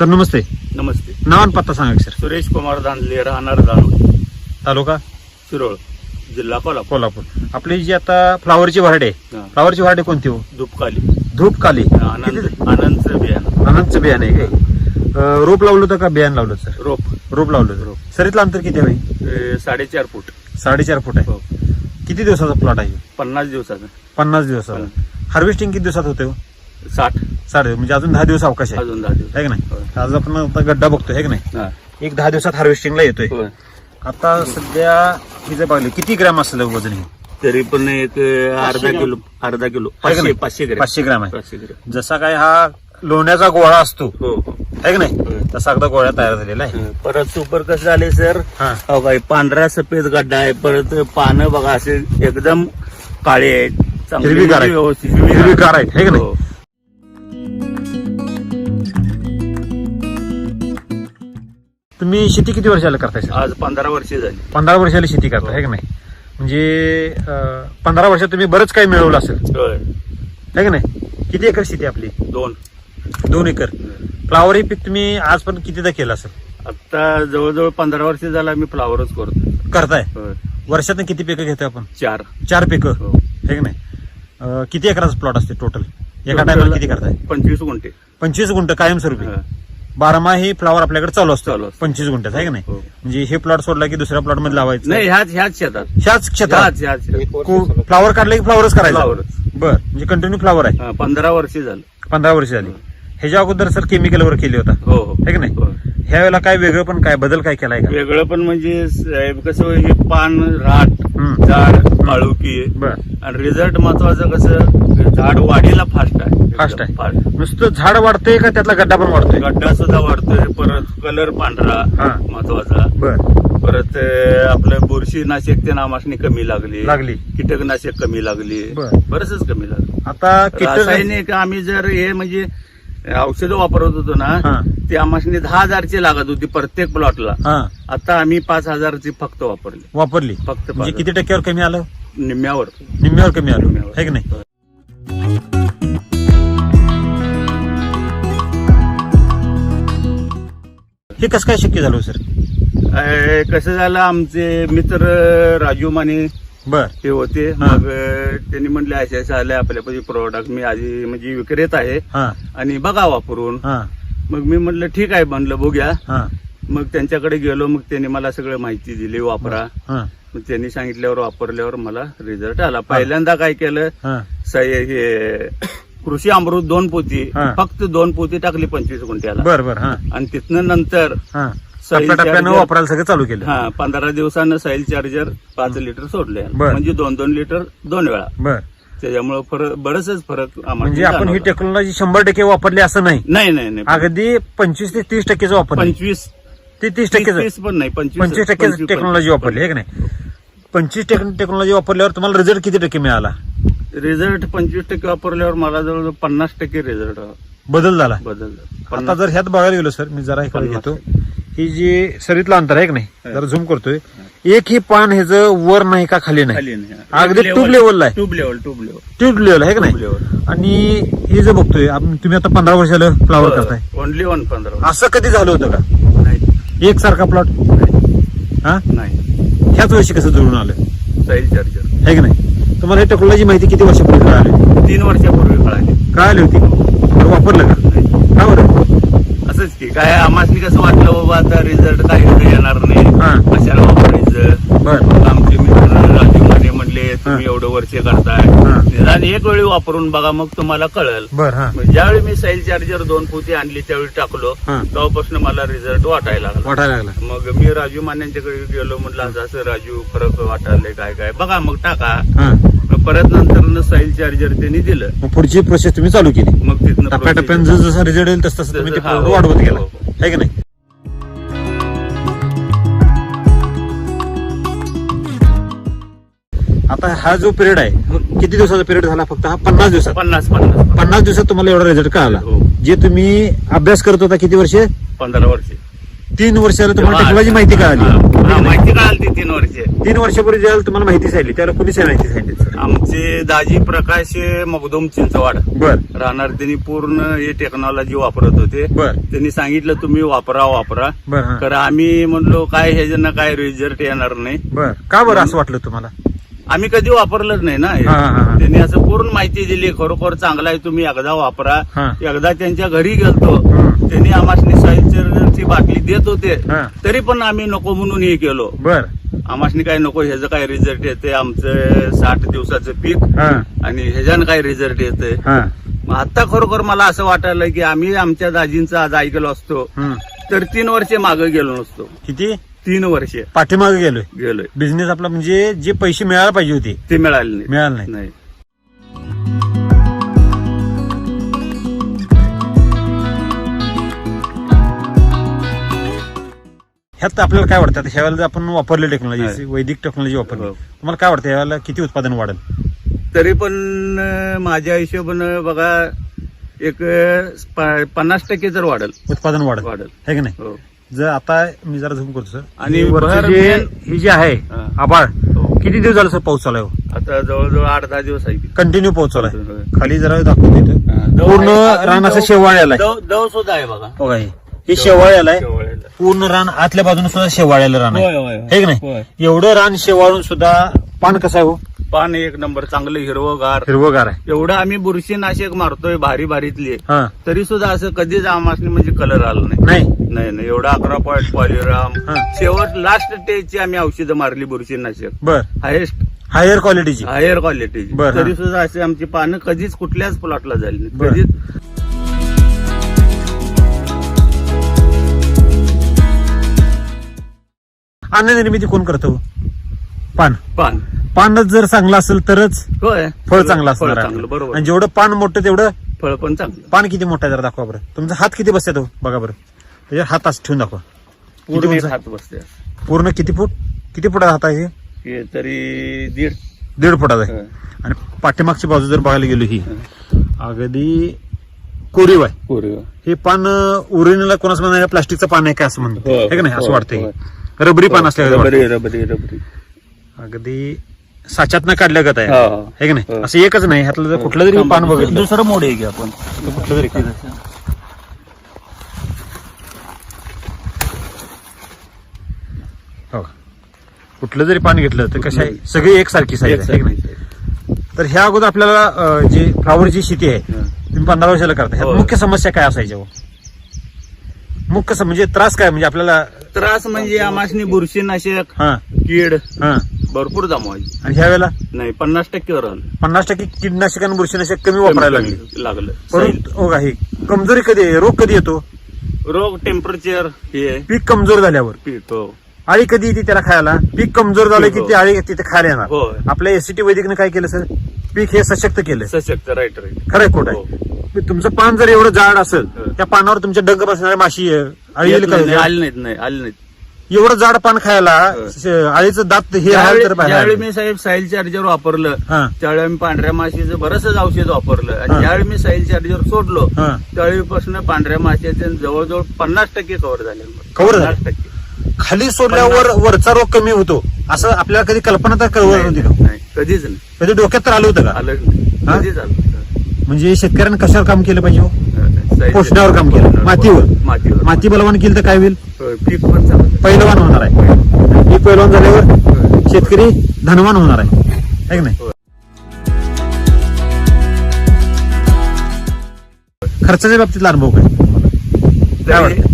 तर नमस्ते. नमस्ते. नाव आणि पत्ता सांगा सर. सुरेश कुमार दांधले राहणार दानोड तालुका? शिरोळ जिल्हा कोल्हापूर. कोल्हापूर. आपली जी आता फ्लावरची व्हरायटी आहे हा. फ्लावरची व्हरायटी कोणती हो? धुपकाली. धूप काली आनंद आनंदचं बियाणं. आनंदचं बियाणे आहे काय? अं, रोप लावलं होतं का? बियाण लावलं होतं, सर? रोप. रोप लावलं होतं. सरीतलं अंतर किती आहे साडेचार फूट. साडेचार फूट आहे. हो. किती दिवसाचा प्लॉट आहे? पन्नास दिवसाचं. पन्नास दिवसाचा. हार्वेस्टिंग किती दिवसात होते हो? साठ म्हणजे अजून दहा दिवस अवकाश आहे अजून दहा दिवस है की नाही. आज आपण आता गड्डा बघतोय है की नाही हा. एक दहा दिवसात हार्वेस्टिंगला येतोय होय. आता सध्या ही जर पाहिलं किती ग्रॅम असलं वजन हे तरी पण एक अर्धा किलो अर्धा किलो आहे का पाचशे? पाचशे ग्रॅम पाचशे ग्रॅम आहे पाचशे ग्रॅम जसा काय हा लोण्याचा गोळा असतो हो हो. है की नाही. तसा अगदा गोळा तयार झालेला आहे. परत सुपर कसं झाले सर हा हो काय पांढरा सफेद गड्डा आहे परत पानं बघा असे एकदम काळे आहेत चांगली हिरवीगार आहेत. व्यवस्थित हिरवीगार आहेत, है का नाही? हो. तुम्ही शेती किती वर्षाला करताय सर? आज पंधरा वर्षे झाली. पंधरा वर्षाला शेती करताय है की नाही? म्हणजे अं, पंधरा वर्षात तुम्ही बरंच काही मिळवलं असेल. होय. है की नाही? किती एकर शेती आपली? दोन. दोन एकर. फ्लावर हे पीक तुम्ही आज पण कितीदा केलं असेल? आता जवळजवळ पंधरा वर्ष झाला मी फ्लावरच करतो करताय? होय. वर्षातून किती पिकं घेतोय आपण? चार. चार पिकं. हो. है की नाही? अं, किती एकराचा प्लॉट असते टोटल एका टायमाला किती करताय? पंचवीस गुंठे. पंचवीस गुंठ कायमस्वरूपी. हं. बारामाही फ्लावर आपल्याकडे चालू असतो. चालू असतं. पंचवीस गुंठ्यात आहे की नाही? हो. म्हणजे हे प्लॉट सोडला की दुसऱ्या प्लॉटमध्ये लावायचं? नाही ह्याच ह्याच शेतात. ह्याच क्षेत्रात ह्याच ह्याच शेतात. फ्लावर काढले की फ्लावरच करायचं फ्लावरच बर म्हणजे कंटिन्यू फ्लावर आहे. हं, पंधरा वर्ष झालं. पंधरा वर्ष झाली. ह्याच्या अगोदर सर केमिकल वर केली होता. हो हो. है की नाही? हो. ह्या वेळेला काय वेगळं पण काय बदल काय केलाय का? वेगळं पण म्हणजे साहेब कसं हे पान राट हम्म. झाड बर. आणि रिझल्ट महत्वाचं कसं झाड वाढीला फास्ट आहे. फास्ट आहे. फास्ट. नुसतं झाड वाढतंय का त्यातला गड्डा पण वाढतोय? गड्डा सुद्धा वाढतोय. परत कलर पांढरा हा. महत्त्वाचा. बर. परत अं, आपलं बुरशीनाशक ते नामासनी कमी लागली. लागली. कीटकनाशक कमी लागली. बर. बरंचच कमी लागलं आता कीटक रासायनिक आम्ही जर हे म्हणजे औषधं वापरत होतो हा. ना ते आम्हाला दहा हजारची लागत होती प्रत्येक प्लॉटला हा. आता आम्ही पाच हजारची फक्त वापरली. वापरली. फक्त म्हणजे किती टक्क्यावर कमी आलं? निम्म्यावर. निम्म्यावर कमी आलं. निम्म्यावर. है की नाही? हे कसं काय शक्य झालं हो, सर? अं, कसं झालं? आमचे मित्र राजू माने बर. ते होते. हा. मग त्यांनी म्हटले असे असे आले आपल्यापाशी प्रोडक्ट मी आधी म्हणजे विक्रेत आहे. हा. आणि बघा वापरून. हा. मग मी म्हटलं ठीक आहे म्हणलं बघूया. हा. मग त्यांच्याकडे गेलो. मग त्यांनी मला सगळं माहिती दिली वापरा. हा. मग त्यांनी सांगितल्यावर वापरल्यावर मला रिझल्ट आला. पहिल्यांदा काय केलं? हा. सय- हे कृषी अमृत दोन पोती. हा. फक्त दोन पोती टाकली पंचवीस गुंठ्याला. बर बर हा. आणि तिथनं नंतर हा. टप्प्याटप्प्यानं चार्जर- वापरायला सगळं चालू केलं. हा पंधरा दिवसानं साईल चार्जर पाच लिटर सोडले. बर. म्हणजे दोन दोन लिटर दोन वेळा. बर. त्याच्यामुळे फरक बरंचच फरक आम्हाला म्हणजे आपण ही जाणवला. टेक्नॉलॉजी शंभर टक्के वापरली असं नाही. नाही नाही नाही. अगदी पंचवीस ते तीस टक्केच वापरली पंचवीस ते तीस टक्केच. तीस पण नाही पंचवीस टक्के टेक्नॉलॉजी वापरली आहे की नाही? पंचवीस टेक्नॉलॉजी वापरल्यावर तुम्हाला रिझल्ट किती टक्के मिळाला? रिझल्ट पंचवीस टक्के वापरल्यावर मला जवळ पन्नास टक्के रिझल्ट बदल झाला. बदलला आता जर ह्यात बघायला गेलो सर मी जरा इकडे पन्नास घेतो. ही जी सरीतलं अंतर आहे की नाही. जरा झूम करतोय. एक ही पान ह्याच वर नाही का खाली नाही? खाली नाही. अगदी ट्यूब लेवलला आहे. Tube level tube level tube level आहे की नाही? आणि हे जे बघतोय आपण- तुम्ही आता पंधरा वर्षाला फ्लावर करताय. ओनली वन पंधरा असं कधी झालं होतं का? नाही. एक सारखा प्लॉट हा? नाही. ह्याच वर्षी कसं जुळून आलं? साईल चार्जर आहे की नाही? तुम्हाला ही टेक्नॉलॉजी माहिती किती वर्षापूर्वी कळाली? तीन वर्षापूर्वी कळाली. कळाली होती. बरं वापरलं का? का बरं? असंच की काय आम्हाला कसं वाटलं बाबा आता रिझल्ट काय येणार नाही. कशाला वापरायचं बर. मग आमचे मित्र राजू माने म्हणले तुम्ही एवढं वर्ष करताय. निदान एक वेळी वापरून बघा मग तुम्हाला कळेल. हा. ज्यावेळी मी साईल चार्जर दोन पोती आणली त्यावेळी टाकलो. तेव्हापासून मला रिझल्ट वाटायला लागला. वाटायला लागला. मग मी राजू मान्यांच्याकडे गेलो म्हटलं असं राजू फरक वाटायला काय काय. बघा मग टाका. परत नंतर साईल चार्जर त्यांनी दिलं. मग पुढची प्रोसेस तुम्ही चालू केली. मग तिथनं टप्प्याटप्प्यानं जसं जसा रिझल्ट येईल तसं तसं तुम्ही ते तसं, हा, वाढवत गेला. हो, हो. आहे की नाही? आता हा जो पिरियड आहे हा. किती दिवसाचा पिरियड झाला फक्त? हा पन्नास दिवसात. पन्नास पन्नास. पन्नास दिवसात तुम्हाला एवढा रिझल्ट कळाला. हो. जे तुम्ही अभ्यास करत होता किती वर्ष? पंधरा वर्षे. तीन वर्षाला तुम्हाला टेक्नॉलॉजी माहिती कळाली. हा, माहिती कळाली ती तीन वर्षे. तीन वर्षापूर्वी ज्यावेळेला तुम्हाला माहिती सांगितली त्याला कुणीच माहिती सांगितली? आमचे दाजी प्रकाश मगदुम चिंचवाड. बर. राहणार त्यांनी पूर्ण हे टेक्नॉलॉजी वापरत होते. बर. त्यांनी सांगितलं तुम्ही वापरा वापरा. बर हा. तर आम्ही म्हणलो काय ह्याच्यानं काय रिझल्ट येणार नाही. बर. का बरं असं वाटलं तुम्हाला? आम्ही कधी वापरलंच नाही ना हे. हा, हा, हा. त्यांनी असं पूर्ण माहिती दिली खरोखर चांगला आहे तुम्ही एकदा वापरा. हा. एकदा त्यांच्या घरी गेलतो. त्यांनी आम्हाला साईजची बाटली देत होते. हा. तरी पण आम्ही नको म्हणून हे केलो. बर. आम्हाला काय नको ह्याचं काय रिझल्ट येते आमचं साठ दिवसाचं पीक हा. आणि ह्याच्यानं काय रिझल्ट येते हा. मग आता खरोखर मला असं वाटायलं की आम्ही आमच्या दाजींचं आज ऐकलो असतो. हम्म. तर तीन वर्षे मागे गेलो नसतो. किती? तीन वर्षे. पाठीमागे गेलोय. गेलोय. बिझनेस आपला म्हणजे जे पैसे मिळायला पाहिजे होते. ते मिळाले नाही. मिळालं नाही. ह्यात आपल्याला काय वाटतं आता ह्या वेळेला आपण वापरले टेक्नॉलॉजी. वैदिक टेक्नॉलॉजी वापरली हो. तुम्हाला काय वाटतं यावेळेला किती उत्पादन वाढेल तरी पण अं, माझ्या हिशोबानं बघा एक अं, प- पन्नास टक्के तर वाढल उत्पादन वाढेल वाढल है की नाही हो जर आता मी जरा झूम करतो सर आणि आणि वरचं भर जे मेन- ही जे आहे हा. आबाळ हो. किती दिवस झालं सर पाऊस चालू आहे आता जवळजवळ आठ दहा दिवस आहे कंटिन्यू पाऊस चालू. आहे खाली जरा दाखवतो इथं दव पूर्ण आहे. अजून रान असं दव- शेवाळ आलाय दव दव सुद्धा आहे बघा बघा हे. हे शेवाळ आलाय. पूर्ण रान आतल्या बाजूने सुद्धा शेवाळ्याला रान आहे. होय, होय, होय. हे की नाही. एवढं रान शेवाळून सुद्धा पान कसं आहे हो? पान एक नंबर चांगलं हिरवगार. हिरवगार आहे. एवढं आम्ही बुरशीनाशक मारतोय भारी भारीतली. हा. तरी सुद्धा असं कधीच आमासनी म्हणजे कलर आला नाही. नाही. नाही नाही. एवढा अकरा पॉईंट पॉलिराम हा. शेवट लास्ट स्टेजची आम्ही औषधं मारली बुरशीनाशक. बर. हायेस्ट हायर क्वालिटीची हायर क्वालिटी बरं, हा. तरी सुद्धा असे आमची पानं कधीच कुठल्याच प्लॉटला झाली नाही. बरं. कधीच. अन्न निर्मिती कोण करतो पान. पान. पानच जर चांगलं असेल तरच होय. फळ चांगलं फळ असणार आहे. चांगलं बरोबर. आणि जेवढं पान मोठं तेवढं फळ पण चांगलं. पान किती मोठं आहे जरा दाखवा बरं. तुमचा हात किती बसते तो बघा बरं. त्याच्यावर हात असं ठेवून दाखवा. पूर्ण उंच एक आहे? हात बसते पूर्ण किती फूट? किती फुटाचा हात आहे हे? हे तरी दीड. दीड फुटाचा आहे. हं. आणि पाठीमागची बाजू जर बघायला गेलो ही अगदी कोरीव आहे. पूर्व हे पान ओरिजिनल कोणाच म्हणा प्लास्टिकचं पान आहे काय असं म्हणतो हो, है का नाही? असं हो, वाटतंय. हो. रबरी पान असल्या रबरी रबरी रबरी अगदी साच्यातनं काढल्यागत आहे हो, हो. है का नाही. असं एकच नाही ह्यातलं जर कुठलं जरी पान बघितलं दुसरं मोड आहे की आपण कुठलं तरी पान. हो. कुठलं जरी पान घेतलं तर कसं आहे सगळी एकसारखी साईज आहे है का नाही तर ह्या अगोदर आपल्याला अं, जी फ्लावरची शेती आहे तुम्ही पंधरा वर्षाला करता ह्यात हो. मुख्य समस्या काय असायच्या हो? मुख्य म्हणजे त्रास काय म्हणजे आपल्याला त्रास म्हणजे आमासनी बुरशीनाशक हा. कीड हा. भरपूर जमवायची. आणि ह्या वेळेला? नाही पन्नास आलं पन्नास टक्के कीटनाशक आणि बुरशीनाशक कमी वापरायला लागली. लागलं. परंतु हो का, हे कमजोरी कधी? रोग कधी येतो? रोग टेम्परेचर हे पीक कमजोर झाल्यावर. पीक हो. आळी कधी येते त्याला खायला? पीक कमजोर झालं की हो. ती आळी तिथे खायला येणार. होय. आपल्या एससीटी वैदिकने काय केलं सर? पीक हे सशक्त केलं. सशक्त राईट राईट खरंय खोट हो. आहे तुमचं पान जर एवढं जाड असेल हं. त्या पानावर तुमच्या डंग बसणाऱ्या माशी का नाही, आले नाहीत नाही आले नाहीत. एवढं जाड पान खायला हं. आळीचं दात हे ज्यावेळी तर बाहेर ज्यावेळी आलं. मी साहेब साईल चार्जर वापरलं हा. त्यावेळी आम्ही पांढऱ्या माशीचं बरंचसं औषध वापरलं. हा. आणि ज्यावेळी मी साईल चार्जर सोडलो हा. त्यावेळीपासून पांढऱ्या माशाचे जवळजवळ पन्नास टक्के कव्हर झाले. Cover झाले? पन्नास टक्के. खाली सोडल्यावर वरचा रोग कमी होतो. असं आपल्याला कधी कल्पना तर कळवत नव्हती का? नाही कधीच नाही. कधी डोक्यात तर आलं होतं का? आलं नाही. हा? कधीच आलं म्हणजे शेतकऱ्यांनी कशावर काम केलं पाहिजे हो? पोषणावर काम केलं. मातीवर. मातीवर. माती बलवान केलं तर काय होईल? होय, पीक पण चांगलं पैलवान होणार आहे. पीक पैलवान झाल्यावर शेतकरी धनवान होणार आहे. है की नाही? होय. खर्चाच्या बाबतीतला अनुभव काय? काय तरी-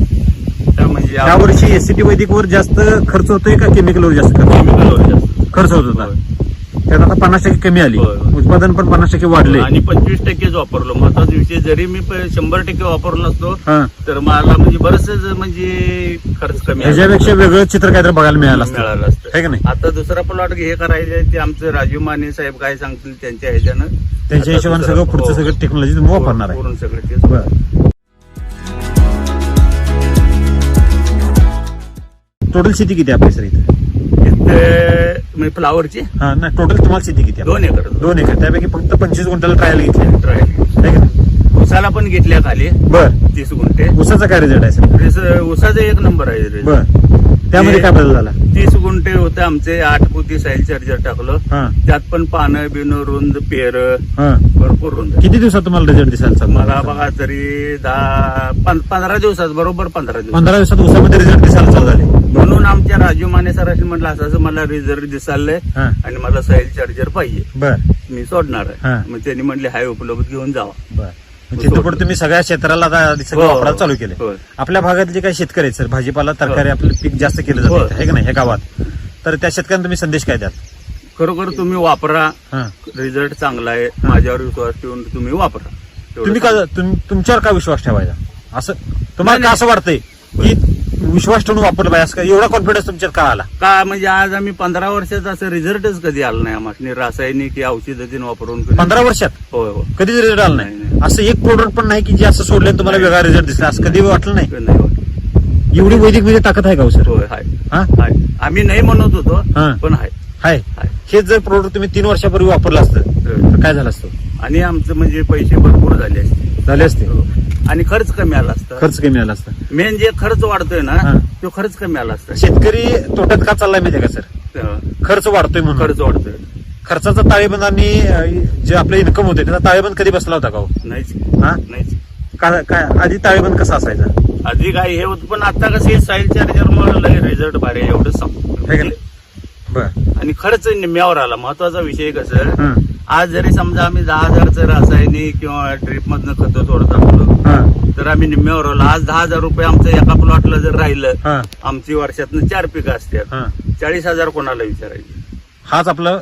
त्या म्हणजे या वर्षी एससीटी वैदिकवर जास्त खर्च होतोय का केमिकलवर जास्त खर्च? Chemical वर जास्त. खर्च होत होता. त्यात आता पन्नास टक्के कमी आली. होय, होय. उत्पादन पण पन्नास टक्के वाढले. आणि पंचवीस टक्केच वापरलो. महत्त्वाचा विषय जरी मी प- शंभर टक्के वापरलो नसतो हा. तर मला म्हणजे बरंच म्हणजे खर्च कमी आला. ह्याच्यापेक्षा वेगळं चित्र काहीतरी बघायला मिळालं असतं. मिळालं असतं. है का नाही? आता दुसरा प्लॉट हे करायचं ते आमचं राजीव माने साहेब काय सांगतील त्यांच्या ह्याच्यानं. त्यांच्या आता हिशोबाने दुसरा- सगळं पुढचं हो. सगळं टेक्नॉलॉजी तुम्ही वापरणार आहे. पूर्ण सगळं तेच. टोटल शेती किती आहे आपली सर इथे? म्हणजे फ्लावरची हा ना टोटल तुम्हाला शेती किती आहे? दोन एकर. दोन एकर. त्यापैकी फक्त पंचवीस गुंठ्याला ट्रायल घेतली ट्रायल आहे. का नाही? उसाला पण घेतल्या खाली. बर. तीस गुंठे. उसाचा काय रिझल्ट आहे सर? उसाचा एक नंबर आहे रेस. बर. त्यामध्ये काय बदल झाला? तीस गुंठे होते आमचे आठ पोती साईल चार्जर टाकलं. हा. त्यात पण पानं बिनं रुंद पेर हा. भरपूर रुंद. किती दिवसात तुम्हाला रिझल्ट दिसायला चालू मला बघा तरी दहा पं- पंधरा दिवसात बरोबर पंधरा दिवस पंधरा दिवसात उसामध्ये रिझल्ट दिसायला चालू झाले. म्हणून आमच्या राजू माने सरांनी म्हटलं असं असं मला रिझल्ट दिसायलंय हा. आणि मला साईल चार्जर पाहिजे. बर. मी सोडणार हा. आहे मग त्यांनी म्हटले हाय उपलब्ध घेऊन जावा. बर. तिथं पुढे तुम्ही सगळ्या क्षेत्राला आता सगळं हो. वापरायला चालू केले. होय. आपल्या भागात जे काही शेतकरी आहेत सर भाजीपाला तरकारी हो. आपलं पीक जास्त केलं हो. जातं आहे का नाही? ह्या गावात. तर त्या शेतकऱ्यांना तुम्ही संदेश काय द्याल? खरोखर तुम्ही वापरा. हा. रिझल्ट चांगला आहे. माझ्यावर विश्वास ठेवून तुम्ही वापरा. एवढं तुम्ही का तुम- तुमच्यावर का विश्वास ठेवायचा? असं तुम्हाला का असं वाटतंय? की विश्वास ठेवून वापरलं पाहिजे असं का एवढा कॉन्फिडन्स तुमच्यात का आला? का म्हणजे आज आम्ही पंधरा वर्षाचा असं रिझल्टच कधी आला नाही आम्हाला रासायनिक या औषधातील वापरून कधी- पंधरा वर्षात? होय हो कधीच रिझल्ट आला नाही. असं एक प्रोडक्ट पण नाही की जे असं सोडलं आणि तुम्हाला. वेगळा रिझल्ट दिसला. असं कधी वाटलं नाही? नाही वाटलं. एवढी वैदिकमध्ये ताकद आहे का हो सर? होय हाय. हा? हाय. आम्ही नाही म्हणत होतो हा. पण हाय. हाय. हाय. हेच जर प्रोडक्ट तुम्ही तीन वर्षापूर्वी वापरलं असतं तर काय झालं असतं? आणि आमचं म्हणजे पैसे भरपूर झाले असते. झाले असते. हो. आणि खर्च कमी आला असता. खर्च कमी आला असता. मेन जे खर्च वाढतोय ना हा. तो खर्च कमी आला असता. शेतकरी तोट्यात का चाललाय माहितीये का सर? हा. खर्च वाढतोय म्हणून. खर्च वाढतोय. खर्चाचा ताळेबंद आणि अं, जे आपलं इन्कम होते त्याचा ताळेबंद कधी बसला होता का हो? नाहीच. हा? नाहीच. का- काय आधी ताळेबंद कसा असायचा? आधी काय हे होत पण आता कसं साईल चार्जर मुळे रिझल्ट भारी आहे, है का सांगतो नाही? बर. आणि खर्च निम्म्यावर आला. महत्त्वाचा विषय कसं हं. आज जरी समजा आम्ही दहा हजारचं रासायनिक किंवा ट्रिप मधनं खतं सोडत असलो. तर आम्ही निम्म्यावर आलो आज दहा हजार रुपये आमचं एका प्लॉटला जर राहिलं हं. आमची वर्षातनं चार पिकं असतात. हं. चाळीस हजार कोणाला विचारायचे? हाच आपला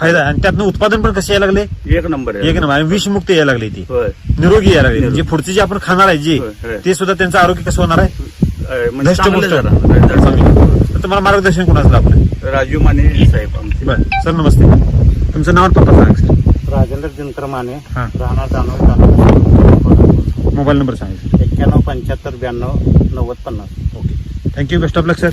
फायदा आहे. आणि त्यातनं उत्पादन पण कसं यायला लागले? एक नंबर एक नंबर. आणि विषमुक्त यायला लागली ती. निरोगी यायला लागली. म्हणजे पुढचे जे आपण खाणार आहे जे. ते सुद्धा त्यांचं आरोग्य कसं होणार आहे? म्हणजे तुम्हाला मार्गदर्शन कोणाचं लाभलं राजू माने साहेब आमचे. सर नमस्ते. तुमचं नाव पत्ता सांगा. सर राजेंद्र दिनकर माने हा. राहणार तालुका मोबाईल नंबर सांगा. एक्क्याण्णव पंच्याहत्तर ब्याण्णव नव्वद पन्नास. Okay. Thank you best of luck sir